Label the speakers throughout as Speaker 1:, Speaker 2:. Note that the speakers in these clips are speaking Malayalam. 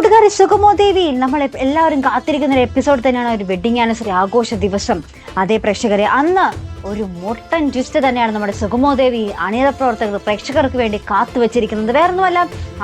Speaker 1: നമസ്കാരം സുഗമോ ദേവി നമ്മൾ എല്ലാവരും കാത്തിരിക്കുന്ന ഒരു എപ്പിസോഡ് തന്നെയാണ് ഒരു വെഡിങ് ആനിവേഴ്സറി ആഘോഷ ദിവസം. അതേ പ്രേക്ഷകരെ അന്ന് ഒരു മുട്ടൻ ട്വിസ്റ്റ് തന്നെയാണ് നമ്മുടെ സുഗമോ ദേവി അണിയറ പ്രവർത്തകർ പ്രേക്ഷകർക്ക് വേണ്ടി കാത്തു വെച്ചിരിക്കുന്നത് വേറൊന്നുമല്ല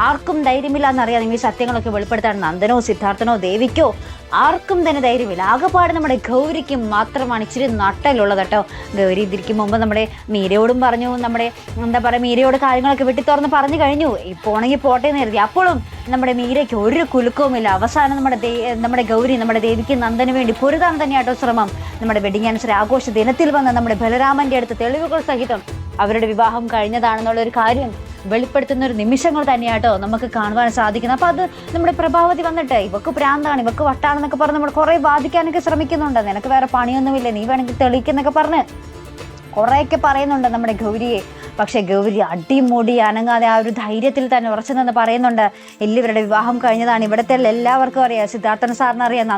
Speaker 1: ആർക്കും ധൈര്യമില്ല എന്നറിയാം നിങ്ങൾ ഈ സത്യങ്ങളൊക്കെ വെളിപ്പെടുത്താൻ നന്ദനോ സിദ്ധാർത്ഥനോ ദേവിക്കോ ആർക്കും തന്നെ ധൈര്യമില്ല. ആകെപ്പാട് നമ്മുടെ ഗൗരിക്ക് മാത്രമാണ് ഇച്ചിരി നട്ടലുള്ളത് കേട്ടോ. ഗൗരി ഇതിരിക്കും മുമ്പ് നമ്മുടെ മീരയോടും പറഞ്ഞു നമ്മുടെ എന്താ പറയുക മീരയോട് കാര്യങ്ങളൊക്കെ വെട്ടി തുറന്ന് പറഞ്ഞു കഴിഞ്ഞു. പോണെങ്കിൽ പോട്ടെ എന്ന് കരുതി. അപ്പോഴും നമ്മുടെ മീരയ്ക്ക് ഒരു കുലുക്കവുമില്ല. അവസാനം നമ്മുടെ നമ്മുടെ ഗൗരി നമ്മുടെ ദേവിക്ക് നന്ദന് വേണ്ടി പൊരുതാൻ തന്നെയാട്ടോ ശ്രമം. നമ്മുടെ വെഡിങ് ആനിവേഴ്സറി ആഘോഷ ദിനത്തിൽ വന്ന നമ്മുടെ ബലരാമന്റെ അടുത്ത് തെളിവുകൾ സഹിതം അവരുടെ വിവാഹം കഴിഞ്ഞതാണെന്നുള്ള ഒരു കാര്യം വെളിപ്പെടുത്തുന്ന ഒരു നിമിഷങ്ങൾ തന്നെയാട്ടോ നമുക്ക് കാണുവാൻ സാധിക്കുന്നത്. അപ്പൊ അത് നമ്മുടെ പ്രഭാവതി വന്നിട്ട് ഇവക്ക് പ്രാന്താണ് ഇവക്ക് വട്ടാണെന്നൊക്കെ പറഞ്ഞ് നമ്മൾ കുറേ ബാധിക്കാനൊക്കെ ശ്രമിക്കുന്നുണ്ട്. നിനക്ക് വേറെ പണിയൊന്നുമില്ല നീ വേണമെങ്കിൽ തെളിയിക്കുന്നൊക്കെ പറഞ്ഞ് കുറേയൊക്കെ പറയുന്നുണ്ട് നമ്മുടെ ഗൗരിയെ. പക്ഷേ ഗൗരി അടിമുടി അനങ്ങാതെ ആ ഒരു ധൈര്യത്തിൽ തന്നെ ഉറച്ചു നിന്ന് പറയുന്നുണ്ട്. എല്ലാവരുടെ വിവാഹം കഴിഞ്ഞതാണ്. ഇവിടുത്തെ എല്ലാവർക്കും അറിയാം. സിദ്ധാർത്ഥൻ സാറിന് അറിയാം.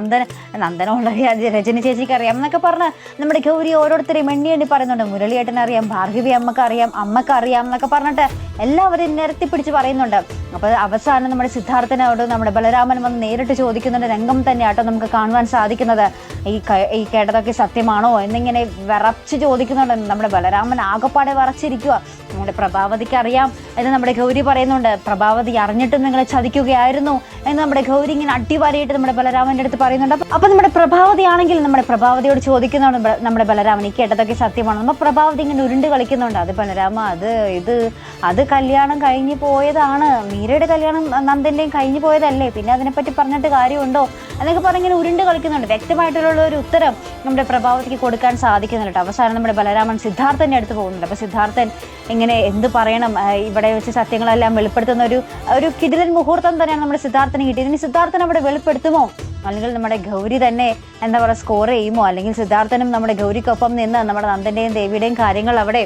Speaker 1: നന്ദനോട് അറിയാം രജനി ചേച്ചിക്ക് അറിയാം എന്നൊക്കെ പറഞ്ഞ് നമ്മുടെ ഗൗരി ഓരോരുത്തരെയും എണ്ണി എണ്ണി പറയുന്നുണ്ട്. മുരളിയേട്ടൻ അറിയാം. ഭാർഗവി അമ്മയ്ക്ക് അറിയാം. അമ്മയ്ക്ക് അറിയാം എന്നൊക്കെ പറഞ്ഞിട്ട് എല്ലാവരും നിരത്തി പിടിച്ച് പറയുന്നുണ്ട്. അപ്പോൾ അവസാനം നമ്മുടെ സിദ്ധാർത്ഥനോട് നമ്മുടെ ബലരാമൻ വന്ന് നേരിട്ട് ചോദിക്കുന്ന രംഗം രംഗം തന്നെയാട്ടോ നമുക്ക് കാണുവാൻ സാധിക്കുന്നത്. ഈ ഈ കേട്ടതൊക്കെ സത്യമാണോ എന്നിങ്ങനെ വിറച്ച് ചോദിക്കുന്നുണ്ട്. നമ്മുടെ ബലരാമൻ ആകപ്പാടെ വിറച്ചിരിക്കുക നമ്മുടെ പ്രഭാവതിക്ക് അറിയാം. എന്ന് നമ്മുടെ ഗൗരി പറയുന്നുണ്ട്. പ്രഭാവതി അറിഞ്ഞിട്ടും നിങ്ങളെ ചതിക്കുകയായിരുന്നു എന്ന് നമ്മുടെ ഗൗരി ഇങ്ങനെ അടിവാരിയിട്ട് നമ്മുടെ ബലരാമന്റെ അടുത്ത് പറയുന്നുണ്ട്. അപ്പൊ- നമ്മുടെ പ്രഭാവതി ആണെങ്കിൽ നമ്മുടെ പ്രഭാവതിയോട് ചോദിക്കുന്നതാണ് നമ്മുടെ ബലരാമൻ ഈ കേട്ടതൊക്കെ സത്യമാണ്? നമ്മൾ പ്രഭാവതി ഇങ്ങനെ ഉരുണ്ട് കളിക്കുന്നുണ്ട്. അത് ബലരാമ അത് ഇത് അത് കല്യാണം കഴിഞ്ഞു പോയതാണ്. മീരയുടെ കല്യാണം നന്ദന്റെയും കഴിഞ്ഞു പോയതല്ലേ? പിന്നെ അതിനെപ്പറ്റി പറഞ്ഞിട്ട് കാര്യമുണ്ടോ? എന്നൊക്കെ പറഞ്ഞ് ഇങ്ങനെ ഉരുണ്ട് കളിക്കുന്നുണ്ട്. വ്യക്തമായിട്ടുള്ള ഒരു ഉത്തരം നമ്മുടെ പ്രഭാവതിക്ക് കൊടുക്കാൻ സാധിക്കുന്നില്ല അവസാനം നമ്മുടെ ബലരാമൻ സിദ്ധാർത്ഥന്റെ അടുത്ത് പോകുന്നുണ്ട്. അപ്പോൾ സിദ്ധാർത്ഥൻ ഇങ്ങനെ എന്ത് പറയണം? ആ, ഇവിടെ വെച്ച് സത്യങ്ങളെല്ലാം വെളിപ്പെടുത്തുന്ന ഒരു ഒരു കിടിലൻ മുഹൂർത്തം തന്നെയാണ് നമ്മുടെ സിദ്ധാർത്ഥന് കിട്ടിയത്. ഇനി സിദ്ധാർത്ഥൻ അവിടെ വെളിപ്പെടുത്തുമോ? അല്ലെങ്കിൽ നമ്മുടെ ഗൗരി തന്നെ എന്താ പറയുക സ്കോർ ചെയ്യുമോ? അല്ലെങ്കിൽ സിദ്ധാർത്ഥനും നമ്മുടെ ഗൗരിക്കൊപ്പം നിന്ന് നമ്മുടെ നന്ദന്റെയും ദേവിയുടെയും കാര്യങ്ങൾ അവിടെ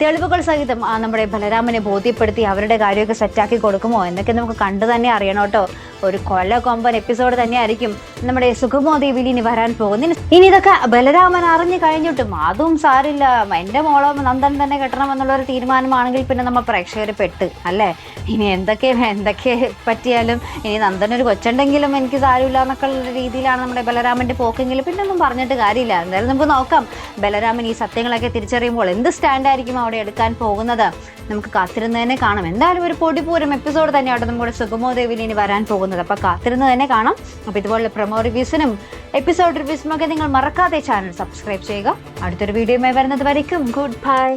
Speaker 1: തെളിവുകൾ സഹിതം നമ്മുടെ ബലരാമനെ ബോധ്യപ്പെടുത്തി അവരുടെ കാര്യമൊക്കെ സെറ്റാക്കി കൊടുക്കുമോ? എന്നൊക്കെ നമുക്ക് കണ്ടു തന്നെ അറിയണം കേട്ടോ. ഒരു കൊല കൊമ്പൻ എപ്പിസോഡ് തന്നെയായിരിക്കും നമ്മുടെ സുഖമോ ദേവിയിൽ ഇനി വരാൻ പോകുന്നത്. ഇനി- ഇതൊക്കെ ബലരാമൻ അറിഞ്ഞു കഴിഞ്ഞിട്ടും അതും സാരില്ല. എന്റെ മോളോ നന്ദൻ തന്നെ കെട്ടണം എന്നുള്ള ഒരു തീരുമാനമാണെങ്കിൽ പിന്നെ നമ്മൾ പ്രേക്ഷകർ പെട്ട് അല്ലേ? ഇനി എന്തൊക്കെ എന്തൊക്കെ പറ്റിയാലും ഇനി നന്ദൻ ഒരു കൊച്ചുണ്ടെങ്കിലും എനിക്ക് സാരമില്ല എന്നൊക്കെ ഉള്ള രീതിയിലാണ് നമ്മുടെ ബലരാമന്റെ പോക്കെങ്കിൽ പിന്നെ ഒന്നും പറഞ്ഞിട്ട് കാര്യമില്ല. എന്തായാലും നമുക്ക് നോക്കാം. ബലരാമൻ ഈ സത്യങ്ങളൊക്കെ തിരിച്ചറിയുമ്പോൾ എന്ത് സ്റ്റാൻഡായിരിക്കും അവിടെ എടുക്കാൻ പോകുന്നത്. നമുക്ക് കാത്തിരുന്ന് തന്നെ കാണാം. എന്തായാലും ഒരു പൊടിപൂരം എപ്പിസോഡ് തന്നെയാണ് നമ്മുടെ സുഗമോ ദേവിയിൽ ഇനി വരാൻ പോകുന്നത്. അപ്പോൾ കാത്തിരുന്ന് തന്നെ കാണാം. അപ്പോൾ ഇതുപോലെ പ്രൊമോ റിവ്യൂസിനും എപ്പിസോഡ് റിവ്യൂസിനും ഒക്കെ നിങ്ങൾ മറക്കാതെ ചാനൽ സബ്സ്ക്രൈബ് ചെയ്യുക. അടുത്തൊരു വീഡിയോയുമായി വരുന്നത് വരയ്ക്കും. Good bye